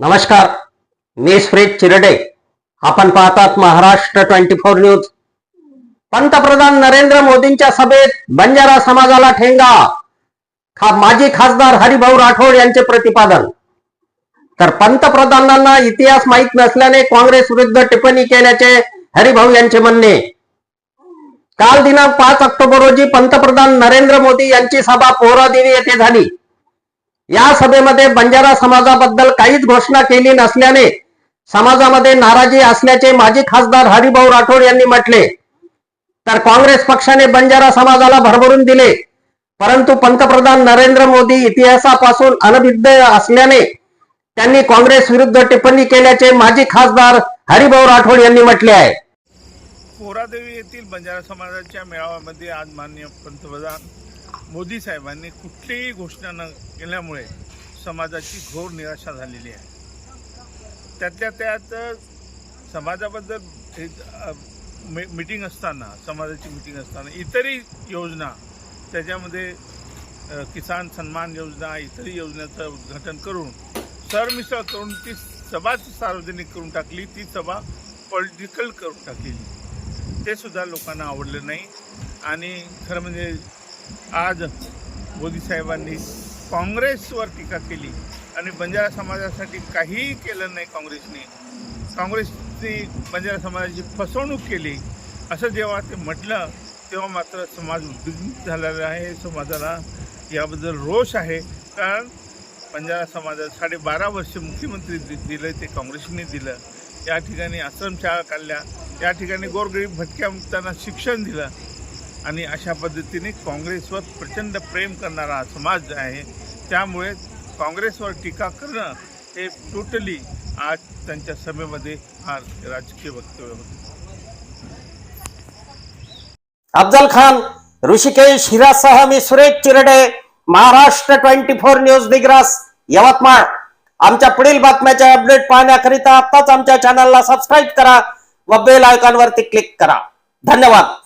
नमस्कार मी स्फ्रेज चिरडे. आपण पाहतात महाराष्ट्र ट्वेंटी फोर न्यूज. पंतप्रधान नरेंद्र मोदींच्या सभेत बंजारा समाजाला ठेंगा. खा माजी खासदार हरिभाऊ राठोड यांचे प्रतिपादन. तर पंतप्रधानांना इतिहास माहीत नसल्याने काँग्रेस विरुद्ध टिप्पणी केल्याचे हरिभाऊ यांचे म्हणणे. काल दिनांक पाच ऑक्टोबर रोजी पंतप्रधान नरेंद्र मोदी यांची सभा पोहरादेवी येथे झाली. या सभेमध्ये बंजारा समाजाबद्दल काहीच घोषणा केली नसल्याने समाजामध्ये नाराजी असल्याचे माजी खासदार हरिभाऊ राठोड यांनी म्हटले. तर काँग्रेस पक्षाने बंजारा समाजाला भरभरून दिले. परंतु पंतप्रधान नरेंद्र मोदी इतिहासापासून अनभिज्ञ असल्याने त्यांनी काँग्रेस विरुद्ध टिप्पणी केल्याचे माजी खासदार हरिभाऊ राठोड यांनी म्हटले आहे. पोरादेवी येथील बंजारा समाजाच्या मेळाव्यामध्ये आज माननीय पंतप्रधान मोदी साहेबांनी कुठलीही घोषणा न केल्यामुळे समाजाची घोर निराशा झालेली आहे. त्यातल्या त्यात समाजाबद्दल एक, मी- मिटिंग असताना समाजाची मिटिंग असताना इतरही योजना त्याच्यामध्ये किसान सन्मान योजना इतरही योजनेचं उद्घाटन करून सरमिसळ करून ती सभाच सार्वजनिक करून टाकली ती सभा पॉलिटिकल करून टाकलेली. ते सुद्धा लोकांना आवडलं नाही. आणि खरं म्हणजे आज मोदी साहेबांनी काँग्रेसवर टीका केली आणि बंजारा समाजासाठी काहीही केलं नाही काँग्रेसने. काँग्रेसने बंजारा समाजाची फसवणूक केली. असं जेव्हा ते म्हटलं तेव्हा मात्र समाज उद्विग्न झालेला आहे. समाजाला याबद्दल रोष आहे. कारण बंजारा समाजात साडेबारा वर्ष मुख्यमंत्री दि- दिलं ते काँग्रेसने दिलं. या ठिकाणी आश्रमशाळा काढल्या. या ठिकाणी गोरगरीब भटक्या मुक्तांना शिक्षण दिलं. आणि अशा पद्धतीने काँग्रेसवर प्रचंड प्रेम करणारा समाज आहे त्यामुळे काँग्रेसवर टीका करणं हे टोटली आज त्यांच्या सभेमध्ये हा राजकीय वक्तव्य होते. अफजल खान ऋषिकेश हिरासह मी Suresh Chirde Maharashtra twenty four news Digras Yavatmal. आमच्या पुढील बातम्याच्या अपडेट पाहण्याकरिता आताच आमच्या चॅनलला सबस्क्राईब करा व बेल आयकॉनवरती क्लिक करा. धन्यवाद.